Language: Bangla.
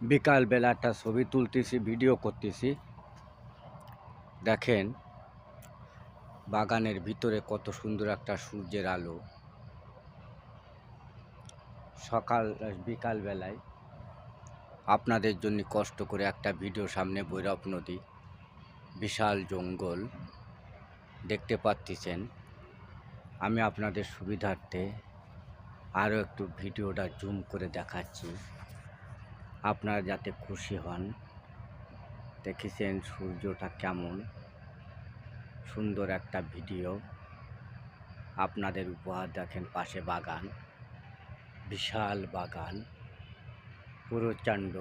বিকালবেলা একটা ছবি তুলতেছি ভিডিও করতেছি। দেখেন, বাগানের ভিতরে কত সুন্দর একটা সূর্যের আলো। সকাল বিকালবেলায় আপনাদের জন্য কষ্ট করে একটা ভিডিও সামনে ভৈরব নদী, বিশাল জঙ্গল দেখতে পাচ্ছেন। আমি আপনাদের সুবিধার্থে আরও একটু ভিডিওটা জুম করে দেখাচ্ছি। আপনারা যাতে খুশি হন। দেখেছেন সূর্যটা কেমন? সুন্দর একটা ভিডিও। আপনাদের উপহার দেখেন পাশে বাগান। বিশাল বাগান। পুরো চাণ্ড